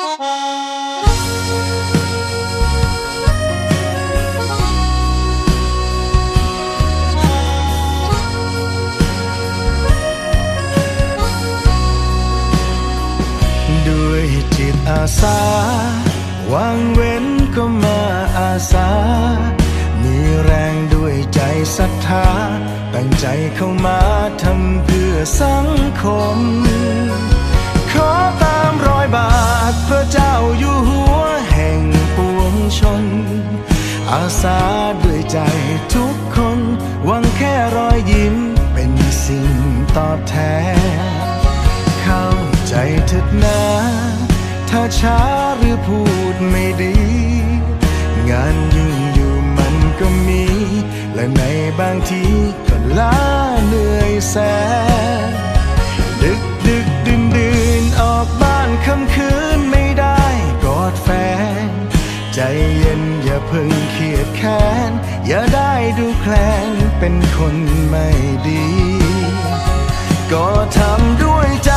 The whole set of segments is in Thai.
ด้วยจิตอาสาวางเว้นก็มาอาสา มีแรงด้วยใจศรัทธา ตั้งใจเข้ามาทำเพื่อสังคม ขอตาม ร้อยบาทพระเจ้าอยู่หัวแห่งปวงชน อาสาด้วยใจทุกคนหวังแค่รอยยิ้มเป็นสิ่งตอบแทน เข้าใจเถิดนะถ้าช้าหรือพูดไม่ดี งานยุ่งอยู่มันก็มี และในบางทีก็ล้าเหนื่อยแสน แคลนเป็นคนไม่ดี ก็ทำด้วยใจ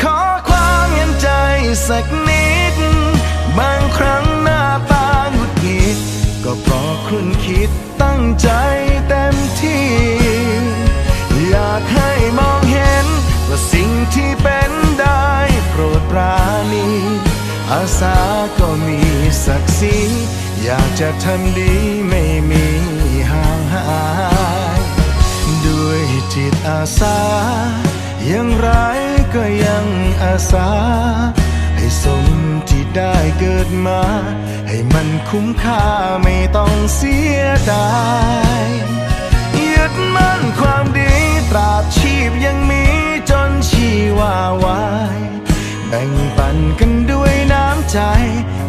ขอความเห็นใจสักนิด บางครั้งหน้าตาหงุดหงิด ก็เพราะคุณคิดตั้งใจเต็มที่ อยากให้มองเห็น ว่าสิ่งที่เป็นได้โปรดปราณีอาสาก็มีศักดิ์ศรีอยากจะทำดีไม่มีายด้วยจิตอาสาย่างไรก็ยังอาสา ให้สมที่ได้เกิดมา ให้มันคุ้มค่าไม่ต้องเสียดายยึดมั่นความดีตราบชีพยังมีจนชีวาวายแบ่งปันกันด้วยน้ำใจ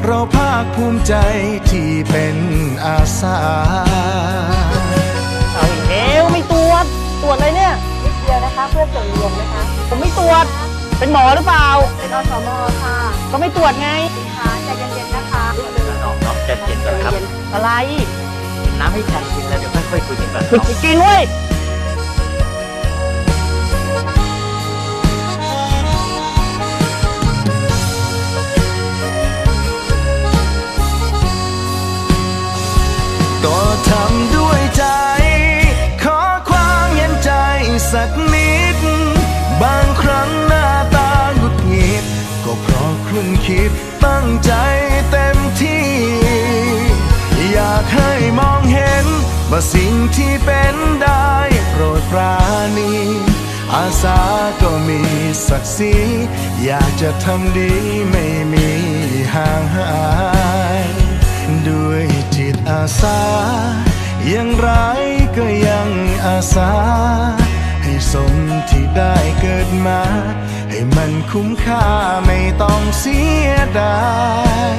เราภาคภูมิใจที่เป็นอาสา นิดเดียวนะคะเพื่อส่วนรวมนะคะ ผมไม่ตรวจ เป็นหมอหรือเปล่า เป็นอสมค่ะก็ไม่ตรวจไงค่ะใจเย็นๆนะคะน้องน้องใจเย็นก่อนครับ อะไร น้ำให้ฉันกินแล้วเดี๋ยวค่อยๆคุยกันก่อนฝึกจริงๆเว้ย ว่าสิ่งที่เป็นได้โปรดปราณี อาสาก็มีศักดิ์ศรีอยากจะทำดีไม่มีห่างหาย ด้วยจิตอาสาย่างไรก็ยังอาสา ให้สมที่ได้เกิดมา ให้มันคุ้มค่าไม่ต้องเสียดาย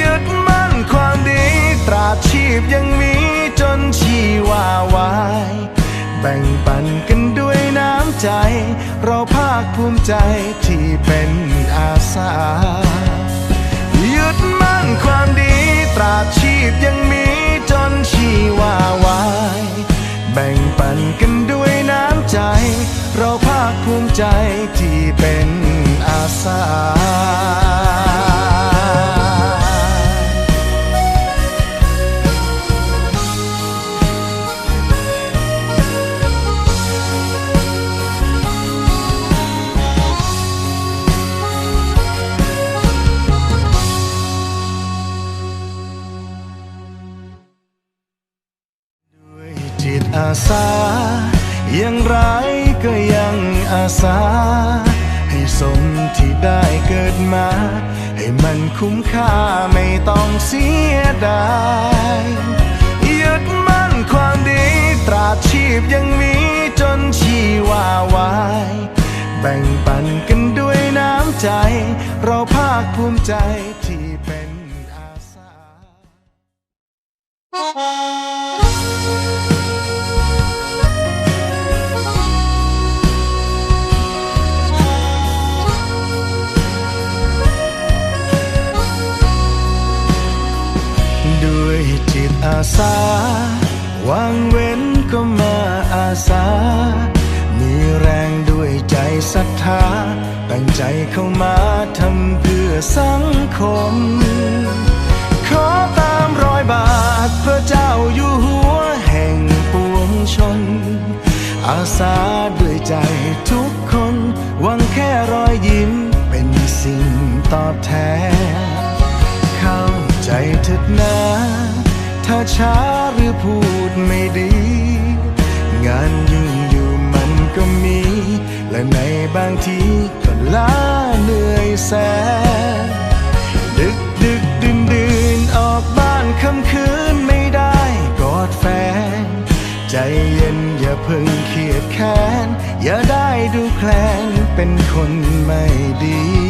ยึดมั่นความดีตราชีพยังมี จนชีวาวาย แบ่งปันกันด้วยน้ำใจ เราภาคภูมิใจที่เป็นอาสายึดมั่นความดีตราบชีพยังมีจนชีวาวาย แบ่งปันกันด้วยน้ำใจ เราภาคภูมิใจที่เป็นอาสา อาสาอย่างไรก็ยังอาสา ให้สมที่ได้เกิดมา ให้มันคุ้มค่าไม่ต้องเสียดายยึดมั่นความดีตราชีพยังมีจนชีวาวาย แบ่งปันกันด้วยน้ำใจ เราภาคภูมิใจ สาวางเว้นก็มาอาสา มีแรงด้วยใจศรัทธา ตั้งใจเข้ามาทำเพื่อสังคม ขอตามรอยบาทพระเจ้าอยู่หัวแห่งปวงชน อาสาด้วยใจทุกคนหวังแค่รอยยิ้มเป็นสิ่งตอบแทน เข้าใจเถิดนะถ้า ช้าหรือพูดไม่ดี งานยุ่งอยู่มันก็มี และในบางทีก็ล้าเหนื่อยแสนดึกดึกดื่นดื่นออกบ้านค่ำคืนไม่ได้กอดแฟน ใจเย็นอย่าเพิ่งเครียดแค้น อย่าได้ดูแคลนเป็นคนไม่ดี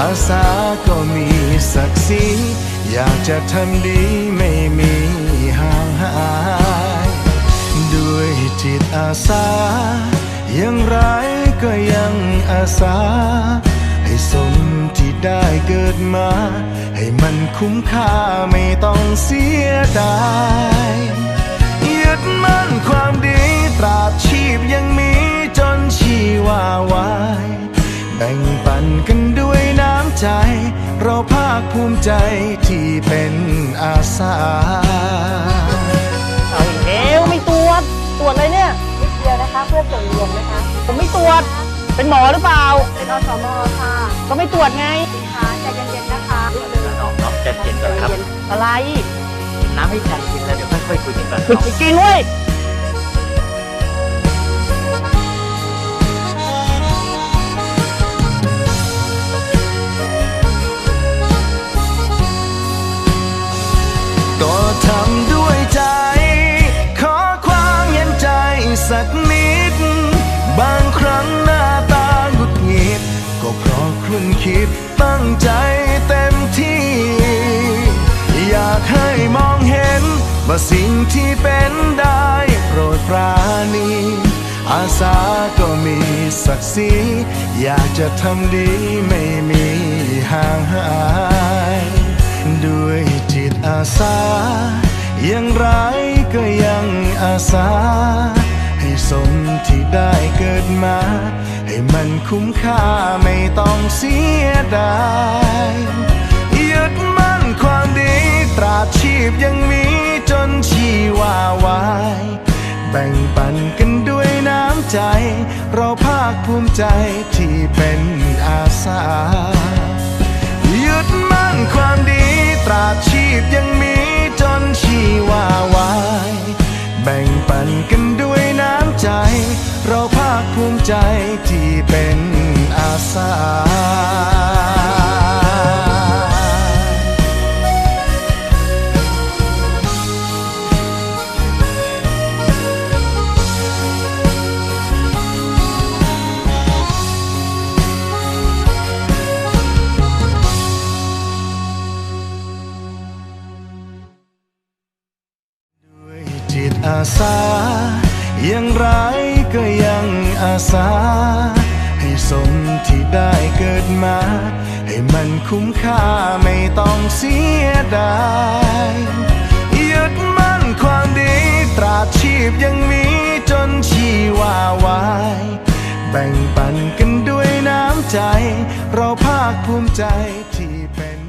อาสาก็มีศักดิ์ศรีอยากจะทำดีไม่มีห่างหาย ด้วยจิตอาสาย่างไรก็ยังอาสา ให้สมที่ได้เกิดมา ให้มันคุ้มค่าไม่ต้องเสียดายยึดมั่นความดีตราบชีพยังมีจนชีวาวาย แบ่งปันกันด้วยน้ำใจ เราภาคภูมิใจที่เป็นอาสาเอาอีกแล้วไม่ตรวจตรวจอะไรเนี่ยนิดเดียวนะคะเพื่อส่วนรวมนะคะ ผมไม่ตรวจ เป็นหมอหรือเปล่า เป็นอสมค่ะก็ไม่ตรวจไงค่ะใจเย็นๆนะคะน้องน้องใจเย็นก่อนครับ อะไร น้ำให้แทนกินแล้วเดี๋ยวค่อยๆคุยกันก่อนฝึกไปกินเว้ย คิดตั้งใจเต็มที่ อยากให้มองเห็น ว่าสิ่งที่เป็นได้โปรดปราณี อาสาก็มีศักดิ์ศรีอยากจะทำดีไม่มีห่างหาย ด้วยจิตอาสาอย่างไรก็ยังอาสา ให้สมที่ได้เกิดมา ให้มันคุ้มค่าไม่ต้องเสียดายยึดมั่นความดีตราชีพยังมีจนชีวาวาย แบ่งปันกันด้วยน้ำใจ เราภาคภูมิใจที่เป็น อาสาอย่างไรก็ยังอาสา ให้สมที่ได้เกิดมา ให้มันคุ้มค่าไม่ต้องเสียดายยึดมั่นความดีตราชีพยังมีจนชีวาวาย แบ่งปันกันด้วยน้ำใจ เราภาคภูมิใจที่เป็น